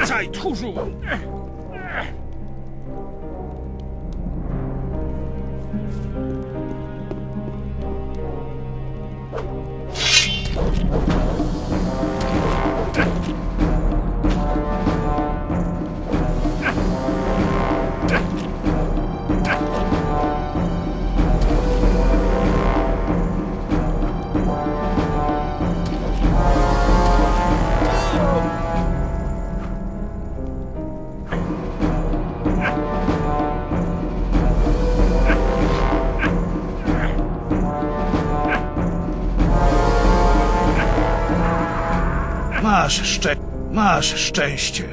Bataille toujours. Masz szczę... Masz szczęście.